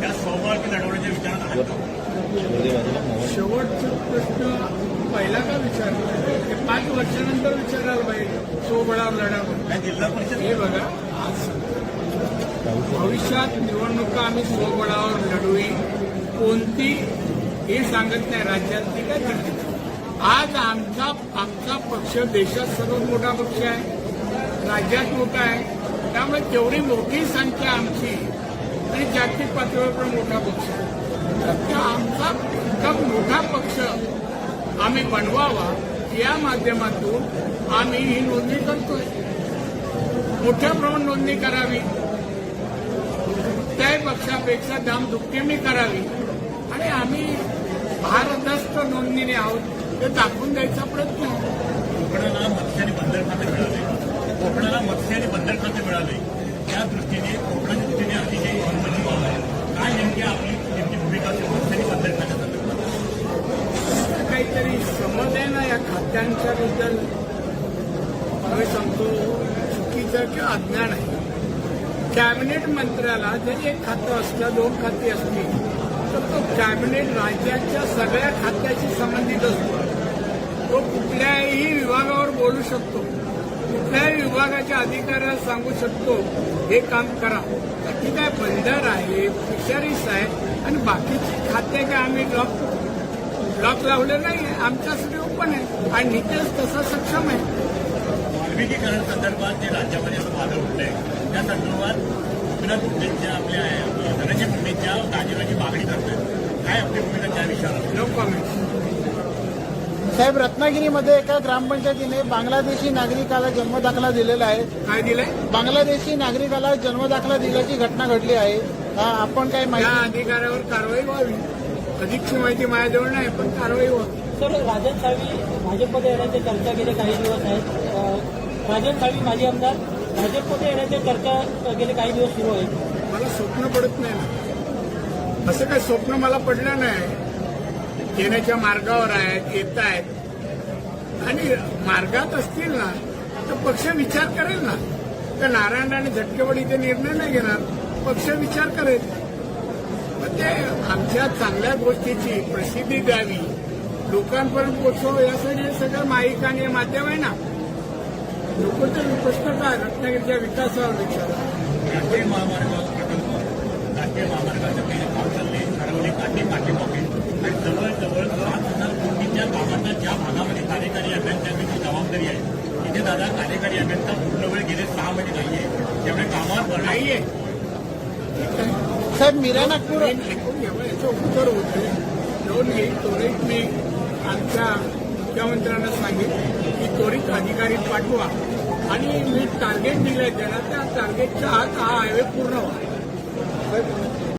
त्या स्वबळ लढवण्याच्या विचारात? शेवटचा प्रश्न पहिला का विचारला? ते पाच वर्षानंतर विचारायला पाहिजे. सोबळावर लढावं काय जिल्हा परिषद हे बघा. आज भविष्यात निवडणुका आम्ही स्वबळावर लढवी. कोणती? हे सांगत नाही राज्यातली काय करते? आज आमचा आमचा पक्ष देशात सर्वात मोठा पक्ष आहे. राज्यात मोठा आहे. त्यामुळे तेवढी मोठी संख्या आमची आणि जागतिक पातळीवर पण मोठा पक्ष त्या आमचा इतका मोठा पक्ष आम्ही बनवावा या माध्यमातून आम्ही ही नोंदणी करतोय. मोठ्या प्रमाणात नोंदणी करावी. कुठल्याही पक्षापेक्षा दाम दुपटीने करावी. आणि आम्ही भारदस्त नोंदणीने आहोत ते दाखवून द्यायचा प्रयत्न कोकणाला मत्स्य आणि बंदर खाते मिळाले कोकणाला मत्स्य आणि बंदर खाते मिळाले त्या दृष्टीने कोकणाच्या दृष्टीने अतिशय महत्वाची बाब आहे काय नेमकी आपली नेमकी भूमिका असेल मत्स्य आणि बंदर खात्या संदर्भात काहीतरी समज आहे त्यांच्याबद्दल या मी सांगतो चुकीचं किंवा अज्ञान आहे. कॅबिनेट मंत्र्याला जरी एक खातं असलं दोन खाती असली तर तो कॅबिनेट राज्याच्या सगळ्या खात्याशी संबंधित असतो. तो कुठल्याही विभागावर बोलू शकतो. कुठल्याही विभागाच्या अधिकाऱ्याला सांगू शकतो हे काम करा. ती काय बंदर आहे फिशरीज आहे आणि बाकीची खाते काय आम्ही लॉक लॉक लावले नाही आमच्यासाठी ओपन आहे आणि नितेश तसा सक्षम आहे. वाल्मिकीकरण संदर्भात जे राज्यामध्ये असं वादळ उठलंय त्या संदर्भात गोपीनाथ मुंडेंच्या आपल्या धनंजय मुंडेंच्या राजीनाची मागणी करतात काय आपली भूमिका त्या विषयावर? नो कॉमेंट्स साहेब रत्नागिरीमध्ये एका ग्रामपंचायतीने बांगलादेशी नागरिकाला जन्मदाखला दिलेला आहे. काय दिलंय? बांगलादेशी नागरिकाला जन्मदाखला दिल्याची घटना घडली आहे. हा, आपण काय माहिती अधिकाऱ्यावर कारवाई व्हावी. अधिकची माहिती माझ्याजवळ नाही पण कारवाई व्हावी सर राजन साळवी भाजपमध्ये येण्याच्या चर्चा गेले काही दिवस आहेत. राजन साळवी माजी आमदार भाजपमध्ये येण्याच्या चर्चा गेले काही दिवस सुरू आहेत. मला स्वप्न पडत नाही. ना असं काही स्वप्न मला पडलं नाही. येण्याच्या मार्गावर आहेत येत आहेत. आणि मार्गात असतील ना तर पक्ष विचार करेल ना. तर नारायण आणि झटकेवाडी ते निर्णय नाही घेणार. पक्ष विचार करेल. ते आमच्या चांगल्या गोष्टीची प्रसिद्धी द्यावी. लोकांपर्यंत पोचवावं यासाठी सगळं माहिक आणि माध्यम आहे ना. लोक तर प्रश्न काय रत्नागिरीच्या विकासावर विचारा राष्ट्रीय महामार्ग प्रकल्प राष्ट्रीय महामार्गाचं काही काम चालले ठरवले काठी काठी पॉकेट. आणि जवळजवळ सात हजार कोटीच्या कामाचा ज्या भागामध्ये कार्यकारी अभियंत्यांची जबाबदारी आहे तिथे दादा कार्यकारी अभियंता पूर्ण वेळ गेले सहा महिने नाहीये. त्यामुळे कामावर भरणार नाहीये. साहेब मीरा नागपूर ऐकून घ्यावं याचं उत्तर होते दोन हे त्वरित मी आमच्या मुख्यमंत्र्यांना सांगितलं की त्वरित अधिकारी पाठवा आणि मी टार्गेट दिलंय त्यांना त्या टार्गेटच्या आत हा हायवे पूर्ण व्हा